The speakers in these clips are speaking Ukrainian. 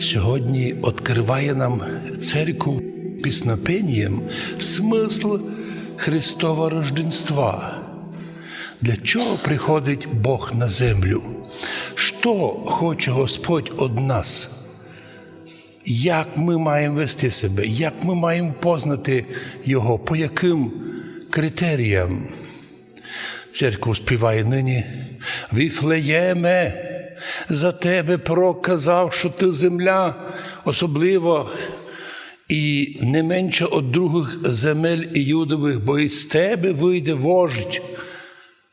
Сьогодні відкриває нам церкву піснопенням смисл Христова Рождества. Для чого приходить Бог на землю? Що хоче Господь від нас? Як ми маємо вести себе, як ми маємо познати Його, по яким критеріям? Церква співає нині Віфлеєме, за тебе проказав, що ти земля особливо і не менше від других земель і юдових, бо із тебе вийде вождь,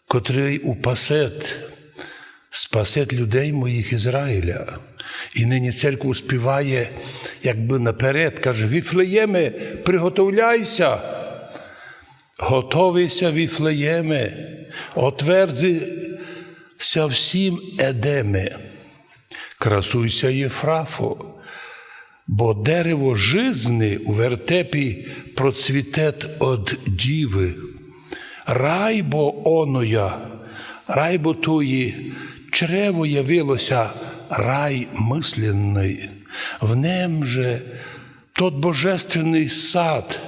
котрий упасет, спасет людей моїх Ізраїля. І нині церква співає, якби наперед, каже: Віфлеєме, приготовляйся, готовийся, Віфлеєме, отвердися всім едеме, красуйся, Єфрафо, бо дерево жизни у вертепі процвітет од діви. Райбо оноя, райбо тої, чрево явилося рай мисленний, в нем же тот божественний сад,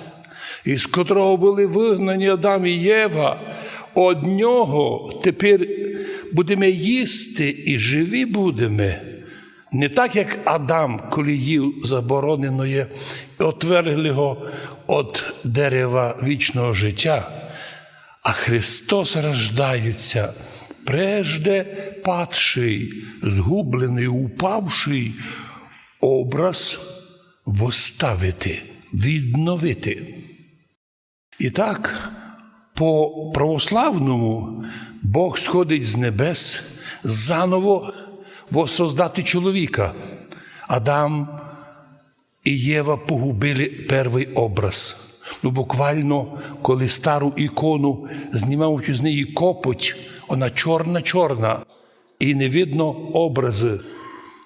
із котрого були вигнані Адам і Єва, од нього тепер будемо їсти і живі будемо. Не так, як Адам, коли їв заборонене, і отвергли його від дерева вічного життя, а Христос рождається, прежде падший, згублений, упавший образ воставити, відновити. І так, по православному Бог сходить з небес заново воссоздати чоловіка. Адам і Єва погубили перший образ. Ну, буквально, коли стару ікону знімають з неї копоть, вона чорна-чорна, і не видно образи.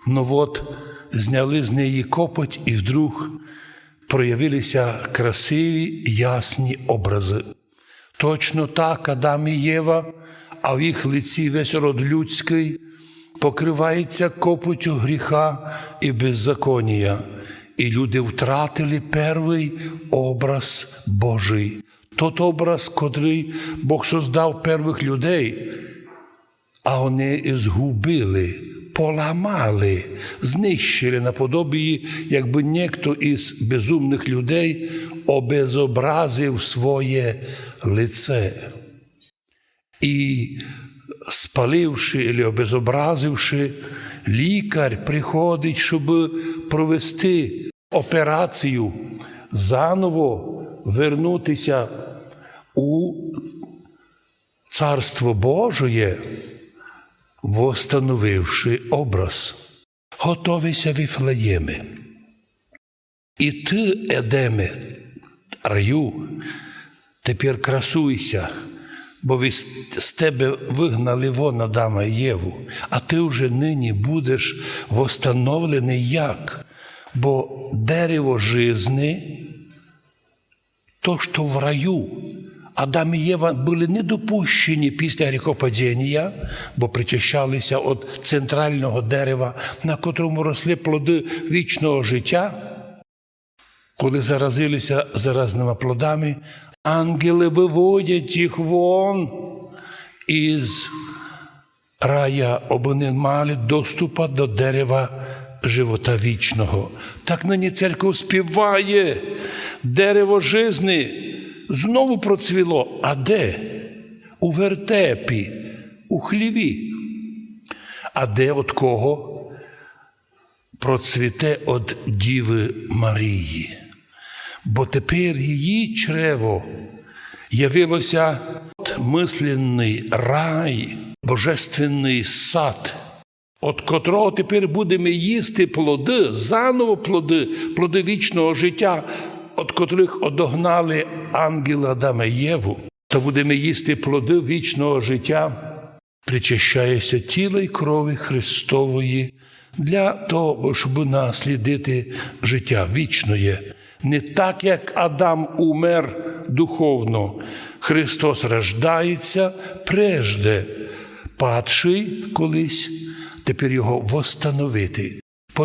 Ну от зняли з неї копоть, і вдруг проявилися красиві, ясні образи. Точно так Адам і Єва, а в їх лиці весь род людський покривається копотю гріха і беззаконія. І люди втратили перший образ Божий, тот образ, котрий Бог создав перших людей, а вони згубили, поламали, знищили наподобії, якби ніхто із безумних людей обезобразив своє лице. І спаливши або обезобразивши, лікар приходить, щоб провести операцію, заново вернутися у Царство Божоє, восстановивши образ. Готовися віфлеєми. І ти, Едеме, раю, тепер красуйся, бо ви з тебе вигнали вон Адама і Єву, а ти вже нині будеш восстановлений як? Бо дерево жизни, то, що в раю, Адам і Єва були не допущені після гріхопадіння, бо причащалися від центрального дерева, на котрому росли плоди вічного життя. Коли заразилися заразними плодами, ангели виводять їх вон із рая, бо вони мали доступу до дерева живота вічного. Так нині церква співає, дерево жизни знову процвіло. А де? У вертепі, у хліві. А де від кого? Процвіте від Діви Марії. Бо тепер її чрево явилося мисленний рай, божественний сад, от котрого тепер будемо їсти плоди, заново плоди, плоди вічного життя, от котрих одогнали ангела Адама Єву, то будемо їсти плоди вічного життя, причащається тіла й крові Христової для того, щоб наслідити життя вічне. Не так, як Адам умер духовно, Христос рождається прежде, падший колись, тепер його восстановити.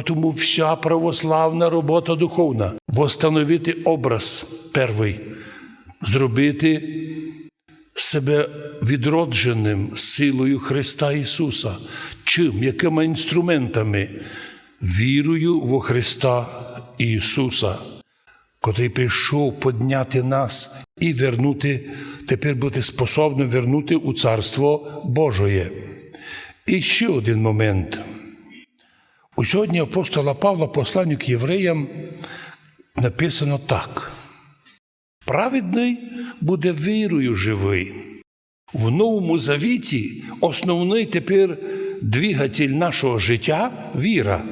Тому вся православна робота духовна восстановити образ перший, зробити себе відродженим силою Христа Ісуса. Чим, якими інструментами? Вірою во Христа Ісуса, котрий прийшов подняти нас і вернути, тепер бути способним вернути у Царство Божоє. І ще один момент. У сьогодні апостола Павла, посланню к євреям, написано так. Праведний буде вірою живий. В Новому Завіті основний тепер двигатель нашого життя віра.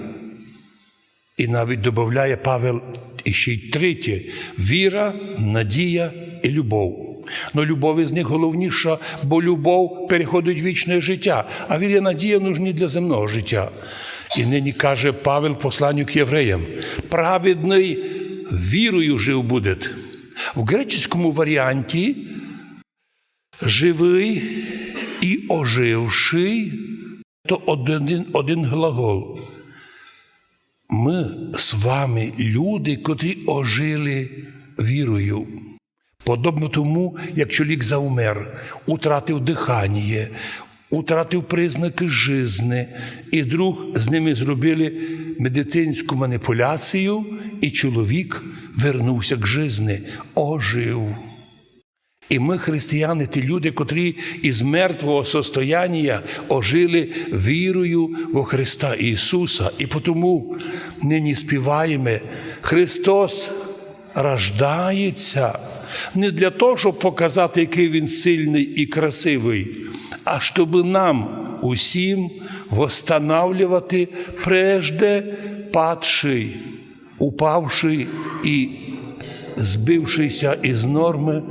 І навіть додає Павел іще й третє: віра, надія і любов. Ну, любов із них головніша, бо любов переходить в вічне життя, а віра і надія нужні для земного життя. І нині каже Павел посланню к євреям: праведний вірою жив буде. В греческому варіанті живий і оживший то один, один глагол. Ми з вами люди, котрі ожили вірою. Подобно тому, як чоловік заумер, утратив дихання, утратив признаки жизни, і друг з ними зробили медицинську маніпуляцію, і чоловік вернувся к жизни, ожив. І ми, християни, ті люди, котрі із мертвого состояння ожили вірою во Христа Ісуса. І тому нині співаємо, Христос рождається не для того, щоб показати, який Він сильний і красивий, а щоб нам усім восстанавливати прежде падший, упавший і збившийся із норми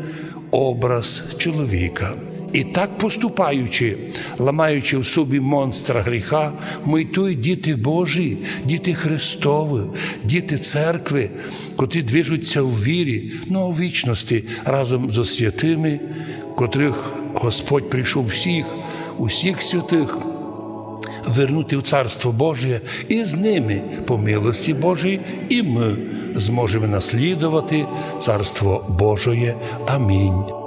образ чоловіка. І так поступаючи, ламаючи в собі монстра гріха, ми той діти Божі, діти Христові, діти церкви, котрі движуться в вірі, ну у вічності разом зі святими, котрих Господь прийшов всіх, усіх святих. Вернути в Царство Боже і з ними, по милості Божій, і ми зможемо наслідувати Царство Божоє. Амінь.